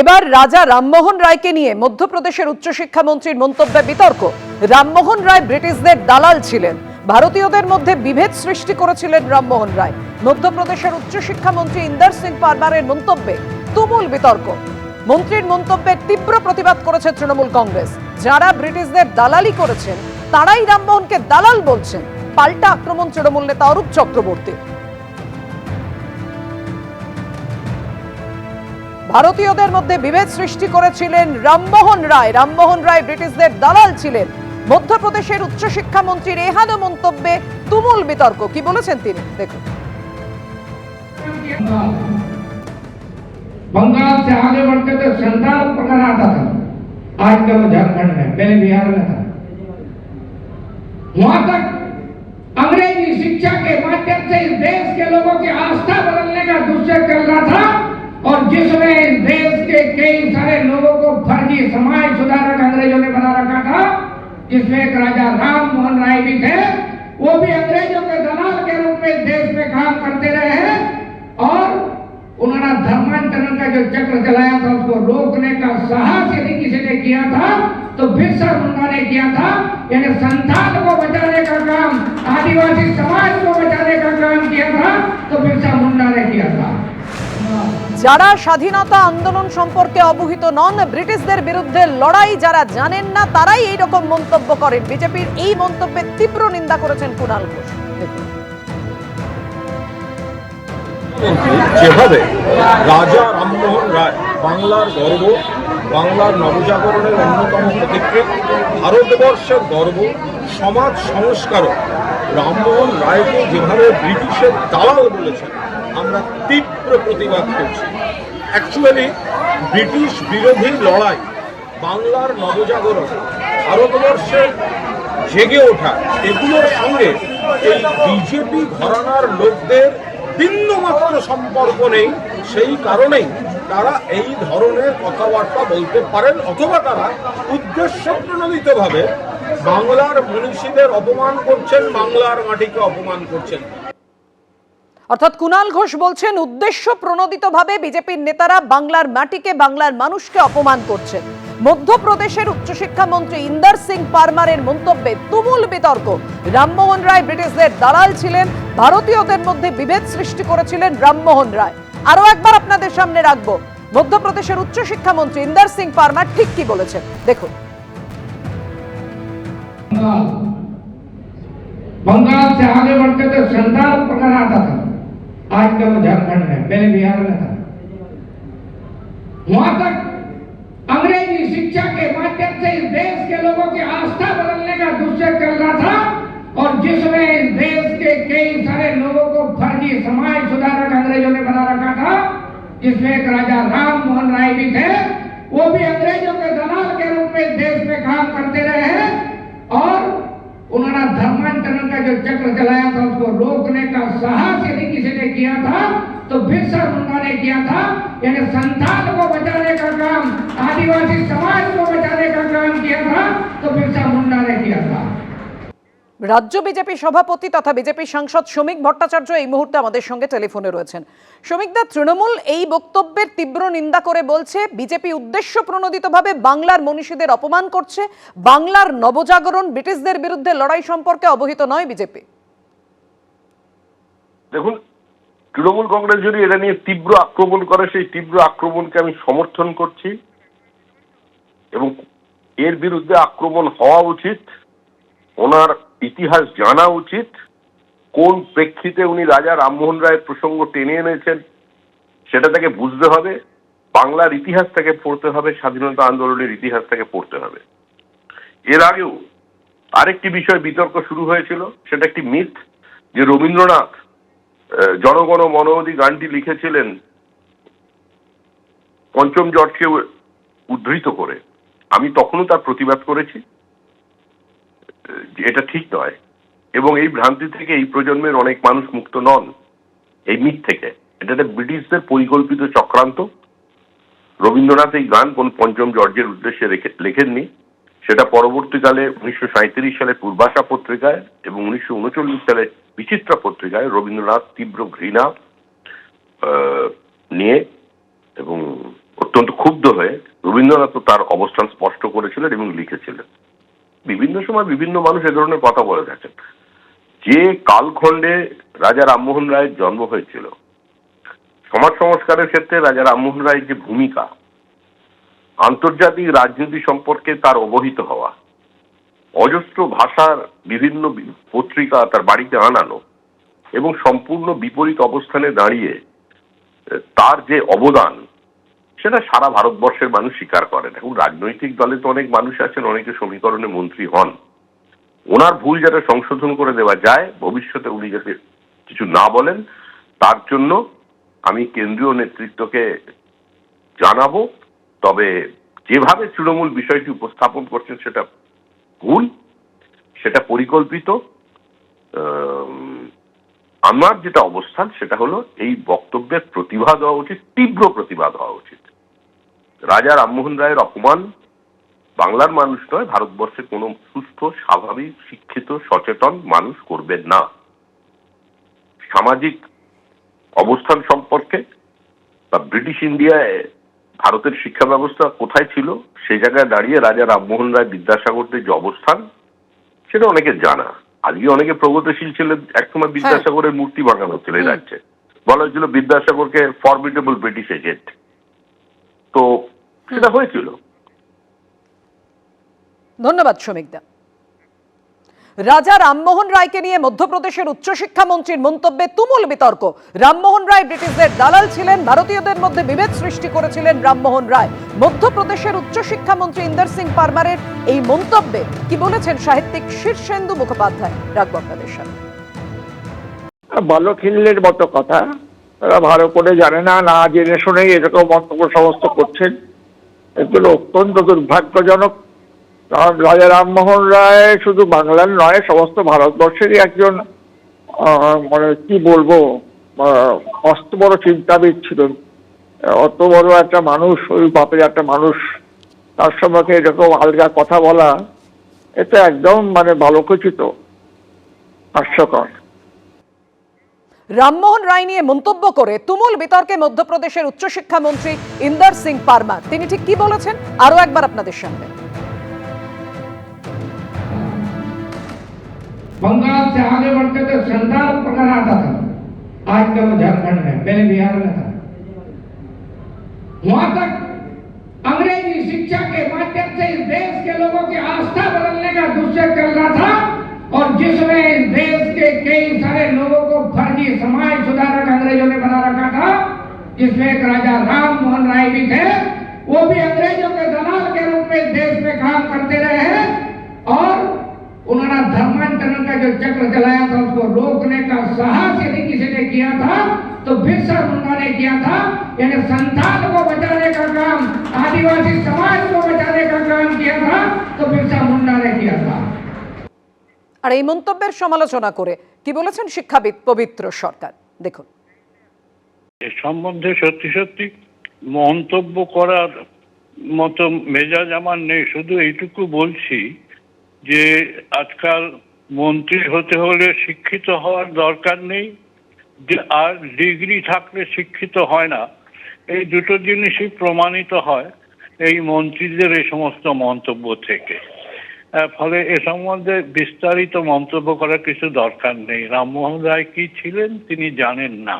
এবার রাজা রামমোহন রায়কে নিয়ে মধ্যপ্রদেশের উচ্চশিক্ষামন্ত্রীর মন্তব্যে বিতর্ক। রামমোহন রায় ব্রিটিশদের দালাল ছিলেন। ভারতীয়দের মধ্যে বিভেদ সৃষ্টি করেছিলেন রামমোহন রায়। মধ্যপ্রদেশের উচ্চশিক্ষামন্ত্রী ইন্দার সিং পারমারের মন্তব্যে তুমুল বিতর্ক। মন্ত্রীর মন্তব্যের তীব্র প্রতিবাদ করেছে তৃণমূল কংগ্রেস। যারা ব্রিটিশদের দালালি করেছেন, তারাই রামমোহনকে দালাল বলছেন। পাল্টা আক্রমণ তৃণমূল নেতা অরূপ চক্রবর্তী। ভারতীয়দের মধ্যে বিভেদ সৃষ্টি করেছিলেন রামমোহন রায় রামমোহন রায় ব্রিটিশদের দালাল ছিলেন মধ্যপ্রদেশের উচ্চশিক্ষা মন্ত্রীর এহানো মন্তব্যে তুমুল বিতর্ক কি বলেছেন তিনি দেখুন बंगाल से आगे बढ़ते तो संताल पकड़ आता था आज कल वो झारखंड में पहले बिहार में था वहां तक अंग्रेजी शिक्षा के माध्यम से इस देश के लोगों की आस्था जिसमें इस देश के कई सारे लोगों को फर्जी समाज सुधारक अंग्रेज़ों ने बना रखा था, जिसमें एक राजा राम मोहन राय भी थे, वो भी अंग्रेज़ों के दलाल के रूप में देश में काम करते रहे हैं और उन्होंने धर्मांतरण का जो चक्र चलाया था, उसको रोकने का साहस यदि किसी ने किया था तो बिरसा मुंडा ने किया था। यानी संतान को बचाने का काम, आदिवासी समाज को बचाने का काम যারা স্বাধীনতা আন্দোলন সম্পর্কে অবহিত নন, ব্রিটিশদের বিরুদ্ধে লড়াই যারা জানেন না, তারাই এই রকম মন্তব্য করেন। বিজেপির এই মন্তব্যের তীব্র নিন্দা করেছেন কুণাল ঘোষ। যেভাবে রাজা রামমোহন রায় বাংলার গর্ব, বাংলার নবজাগরণের অন্যতম প্রতীক্ষিত ভারতবর্ষের গর্ব, সমাজ সংস্কারক রামমোহন রায়কে যেভাবে ব্রিটিশের দালাল বলেছেন, আমরা তীব্র প্রতিবাদ করছি। অ্যাকচুয়ালি ব্রিটিশ বিরোধী লড়াই, বাংলার নবজাগরণ ভারতবর্ষের জেগে ওঠা, এগুলোর সঙ্গে এই বিজেপি ঘরানার লোকদের বিন্দুমাত্র সম্পর্ক নেই। সেই কারণেই তারা এই ধরনের কথাবার্তা বলতে পারেন অথবা তারা উদ্দেশ্য প্রণোদিতভাবে বাংলার মনীষীদের অপমান করছেন, বাংলার মাটিকে অপমান করছেন। অর্থাৎ কুণাল ঘোষ বলছেন উদ্দেশ্য প্রণোদিতভাবে বিজেপির নেতারা বাংলার মাটিকে বাংলার মানুষকে অপমান করছেন মধ্যপ্রদেশের উচ্চশিক্ষা মন্ত্রী ইন্দার সিং পারমারের মন্তব্যে তুমুল বিতর্ক রামমোহন রায় ব্রিটিশদের দালাল ছিলেন ভারতীয়দের মধ্যে বিভেদ সৃষ্টি করেছিলেন রামমোহন রায় আরো একবার আপনাদের সামনে রাখবো মধ্যপ্রদেশের উচ্চশিক্ষা মন্ত্রী ইন্দার সিং পারমার ঠিক কি বলেছেন দেখুন बंगाल बंगाल से आगे बढ़ते तो संताल पकड़ आता था आज कल वो झारखंड में पहले बिहार में था। वहाँ तक अंग्रेज़ी शिक्षा के माध्यम से इस देश के लोगों की आस्था बदलने का दुष्य चल रहा था और जिसमें इस देश के कई सारे लोगों को फर्जी समाज सुधारक अंग्रेज़ों ने बना रखा था, जिसमें एक राजा राम मोहन राय भी थे, वो भी अंग्रेज़ों के दलाल के रूप में देश में काम करते रहे हैं और उन्होंने धर्मांतरण का जो चक्र चलाया था, उसको रोकने का साहस किया था तो बिरसा मुंडा ने किया था यानी संतान को बचाने का काम आदिवासी समाज को बचाने का काम किया था तो बिरसा मुंडा ने किया था রাজ্য বিজেপি সভাপতি তথা বিজেপি সাংসদ শ্রমিক ভট্টাচার্য এই মুহূর্তে আমাদের সঙ্গে টেলিফোনে রয়েছেন শ্রমিকদা তৃণমূল এই বক্তব্যের তীব্র নিন্দা করে বলছে বিজেপি উদ্দেশ্য প্রণোদিতভাবে বাংলার মনীষীদের অপমান করছে বাংলার নবজাগরণ ব্রিটিশদের বিরুদ্ধে লড়াই সম্পর্কে অবহিত নয় বিজেপি দেখুন তৃণমূল কংগ্রেস যদি এটা নিয়ে তীব্র আক্রমণ করে, সেই তীব্র আক্রমণকে আমি সমর্থন করছি। এবং এর বিরুদ্ধে আক্রমণ হওয়া উচিত, ওনার ইতিহাস জানা উচিত, কোন প্রেক্ষিতে উনি রাজা রামমোহন রায়ের প্রসঙ্গ টেনে এনেছেন, সেটা তাকে বুঝতে হবে। বাংলার ইতিহাস থেকে পড়তে হবে, স্বাধীনতা আন্দোলনের ইতিহাস থেকে পড়তে হবে। এর আগেও আরেকটি বিষয় বিতর্ক শুরু হয়েছিল, সেটা একটি মিথ যে রবীন্দ্রনাথ জনগণ মনোবধি গানটি লিখেছিলেন, পঞ্চম জর্জকে উদ্ধৃত করে। আমি তখনও তার প্রতিবাদ করেছি এটা ঠিক নয়। এবং এই ভ্রান্তি থেকে এই প্রজন্মের অনেক মানুষ মুক্ত নন, এই মিথ থেকে। এটা একটা ব্রিটিশদের পরিকল্পিত চক্রান্ত। রবীন্দ্রনাথ এই গান কোন পঞ্চম জর্জের উদ্দেশ্যে লেখেননি। সেটা পরবর্তীকালে উনিশশো সাঁইত্রিশ সালে পূর্বাশা পত্রিকায় এবং উনিশশো উনচল্লিশ সালে বিচিত্রা পত্রিকায় রবীন্দ্রনাথ তীব্র ঘৃণা নিয়ে এবং অত্যন্ত ক্ষুব্ধ হয়ে রবীন্দ্রনাথ তার অবস্থান স্পষ্ট করেছিলেন এবং লিখেছিলেন। বিভিন্ন সময় বিভিন্ন মানুষ এ ধরনের কথা বলে থাকেন। যে কালখণ্ডে রাজা রামমোহন রায়ের জন্ম হয়েছিল, সমাজ সংস্কারের ক্ষেত্রে রাজা রামমোহন রায়ের যে ভূমিকা, আন্তর্জাতিক রাজনীতি সম্পর্কে তার অবহিত হওয়া অজস্র ভাষার বিভিন্ন পত্রিকা তার বাড়িতে আনানো এবং সম্পূর্ণ বিপরীত অবস্থানে দাঁড়িয়ে তার যে অবদান, সেটা সারা ভারতবর্ষের মানুষ স্বীকার করেন। এখন রাজনৈতিক দলে তো অনেক মানুষ আছেন, অনেকে সমীকরণে মন্ত্রী হন। ওনার ভুল যাতে সংশোধন করে দেওয়া যায়, ভবিষ্যতে উনি যাতে কিছু না বলেন, তার জন্য আমি কেন্দ্রীয় নেতৃত্বকে জানাব। তবে যেভাবে তৃণমূল বিষয়টি উপস্থাপন করছেন, সেটা ভুল সেটা পরিকল্পিত। আম, আমার যেটা অবস্থান সেটা হলো এই বক্তব্যের প্রতিবাদ হওয়া উচিত তীব্র প্রতিবাদ হওয়া উচিত। রাজা রামমোহন রায়ের অপমান বাংলার মানুষ নয় ভারতবর্ষে কোনো সুস্থ স্বাভাবিক শিক্ষিত সচেতন মানুষ করবেন না। সামাজিক অবস্থান সম্পর্কে বা ব্রিটিশ ইন্ডিয়ায় ভারতের শিক্ষা ব্যবস্থা কোথায় ছিল? সেই জায়গায় দাঁড়িয়ে রাজা রামমোহন রায় বিদ্যাসাগরদের যে অবস্থান সেটা অনেকে জানা। আজকে অনেকে প্রগতিশীল ছিলেন। একসময় বিদ্যাসাগরের মূর্তি বানানো হচ্ছিল এই রাজ্যে। বলা হয়েছিল বিদ্যাসাগরকে ফরমিডেবল ব্রিটিশ এজেন্ট তো সেটা হয়েছিল। ধন্যবাদ শ্রমিকদা। রাজা রামমোহন রায়কে নিয়ে মধ্যপ্রদেশের উচ্চশিক্ষা মন্ত্রীর মন্তব্যে তুমুল বিতর্ক। রামমোহন রায় ব্রিটিশদের দালাল ছিলেন, ভারতীয়দের মধ্যে বিভেদ সৃষ্টি করেছিলেন রামমোহন রায়। মধ্যপ্রদেশের উচ্চশিক্ষা মন্ত্রী ইন্দর সিং পারমারের এই মন্তব্যে কি বলেছেন সাহিত্যিক শীর্ষেন্দু মুখোপাধ্যায়? রাখব আপনাদের সামনে। বালখিল্যের মতো কথা। তারা ভালো করে জানে না না জেনে শুনেই এরকম মন্তব্য সমস্ত করছেন। এগুলো অত্যন্ত দুর্ভাগ্যজনক। কারণ রাজা রামমোহন রায় শুধু বাংলার নয়, সমস্ত ভারতবর্ষেরই একজন মানে কি বলব মস্ত বড় চিন্তাবিদ ছিলেন। অত বড় একটা মানুষ, ওই বাপের একটা মানুষ, তার সম্পর্কে এরকম আলগা কথা বলা, এটা একদম মানে ভালো খচিত হাস্যকর। রামমোহন রায় নিয়ে মন্তব্য করে তুমুল বিতর্কে মধ্যপ্রদেশের উচ্চশিক্ষা মন্ত্রী ইন্দর সিং পারমার তিনি ঠিক কি বলেছেন? আরও একবার আপনাদের সামনে। बंगाल से आगे बढ़ते तो संताल पकड़ आता था। आज का वो झारखंड में, पहले बिहार में था। वहाँ तक अंग्रेज़ी शिक्षा के माध्यम से इस देश के लोगों की आस्था बदलने का दुष्य चल रहा था और जिसमें इस देश के कई सारे लोगों को फर्जी समाज सुधारक अंग्रेज़ों ने बना रखा था जिसमें एक राजा राम मोहन राय भी थे, वो भी अंग्रेज़ों के दलाल के रूप में देश में काम करते रहे हैं और धर्मांतरण का जो चक्र चलाया था उसको रोकने का साहस यदि किसी ने किया था तो बिरसा मुंडा ने किया था यानी संतान को बचाने का काम आदिवासी समाज को बचाने का काम किया था तो बिरसा मुंडा ने किया था আর এই মন্তব্যের সমালোচনা করে কি বলেছেন শিক্ষাবিদ পবিত্র সরকার দেখুন এ সম্বন্ধে সত্যি সত্যি মন্তব্য করার মতো মেজাজ আমার নেই শুধু এইটুকু বলছি যে আজকাল মন্ত্রী হতে হলে শিক্ষিত হওয়ার দরকার নেই আর ডিগ্রি থাকলে শিক্ষিত হয় না। এই দুটো জিনিসই প্রমাণিত হয় এই মন্ত্রীদের এই সমস্ত মন্তব্য থেকে। ফলে এ সম্বন্ধে বিস্তারিত মন্তব্য করার কিছু দরকার নেই। রামমোহন রায় কি ছিলেন তিনি জানেন না।